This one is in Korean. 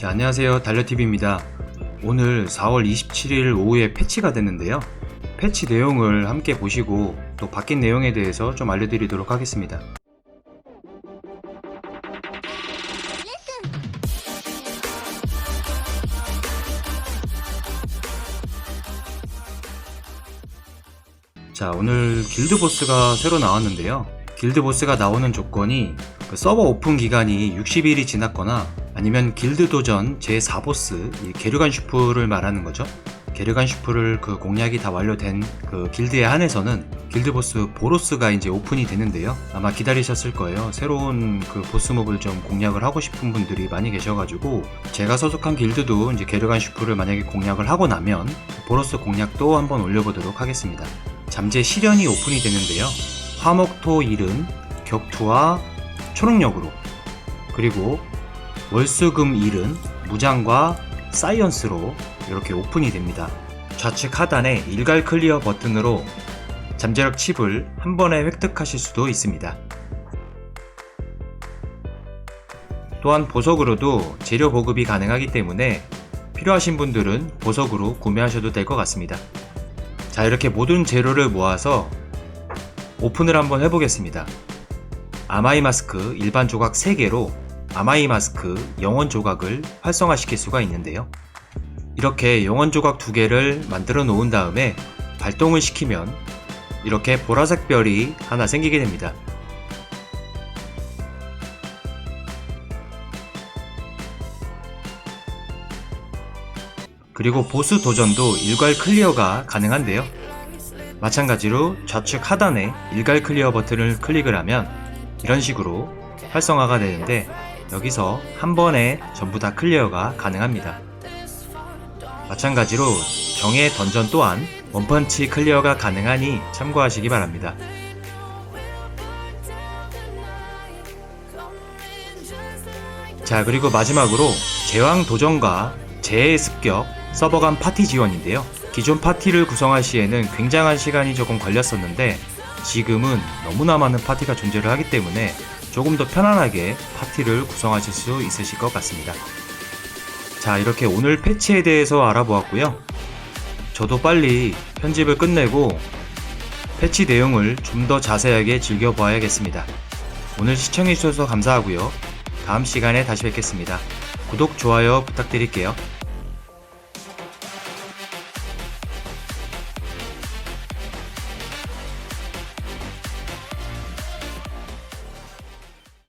자, 안녕하세요. 달려TV입니다. 오늘 4월 27일 오후에 패치가 됐는데요. 패치 내용을 함께 보시고 또 바뀐 내용에 대해서 좀 알려드리도록 하겠습니다. 자, 오늘 길드 보스가 새로 나왔는데요. 길드 보스가 나오는 조건이 그 서버 오픈 기간이 60일이 지났거나 아니면 길드 도전 제4보스 이 게르간 슈프를 말하는 거죠. 게르간 슈프를 그 공략이 다 완료된 그 길드에 한해서는 길드 보스 보로스가 이제 오픈이 되는데요. 아마 기다리셨을 거예요. 새로운 그 보스 몹을 좀 공략을 하고 싶은 분들이 많이 계셔가지고 제가 소속한 길드도 이제 게르간 슈프를 만약에 공략을 하고 나면 보로스 공략도 한번 올려보도록 하겠습니다. 잠재 시련이 오픈이 되는데요. 화목토 일은 격투와 초능력으로 그리고 월수금 일은 무장과 사이언스로 이렇게 오픈이 됩니다. 좌측 하단에 일괄 클리어 버튼으로 잠재력 칩을 한 번에 획득하실 수도 있습니다. 또한 보석으로도 재료 보급이 가능하기 때문에 필요하신 분들은 보석으로 구매하셔도 될 것 같습니다. 자, 이렇게 모든 재료를 모아서 오픈을 한번 해보겠습니다. 아마이 마스크 일반 조각 3개로 아마이 마스크 영원 조각을 활성화시킬 수가 있는데요. 이렇게 영원 조각 2개를 만들어 놓은 다음에 발동을 시키면 이렇게 보라색 별이 하나 생기게 됩니다. 그리고 보스 도전도 일괄 클리어가 가능한데요. 마찬가지로 좌측 하단에 일괄 클리어 버튼을 클릭을 하면 이런 식으로 활성화가 되는데 여기서 한 번에 전부 다 클리어가 가능합니다. 마찬가지로 정의 던전 또한 원펀치 클리어가 가능하니 참고하시기 바랍니다. 자 그리고 마지막으로 제왕 도전과 재해 습격 서버 간 파티 지원인데요. 기존 파티를 구성할 시에는 굉장한 시간이 조금 걸렸었는데 지금은 너무나 많은 파티가 존재를 하기 때문에 조금 더 편안하게 파티를 구성하실 수 있으실 것 같습니다. 자, 이렇게 오늘 패치에 대해서 알아보았고요. 저도 빨리 편집을 끝내고 패치 내용을 좀 더 자세하게 즐겨보아야겠습니다. 오늘 시청해주셔서 감사하고요. 다음 시간에 다시 뵙겠습니다. 구독, 좋아요 부탁드릴게요.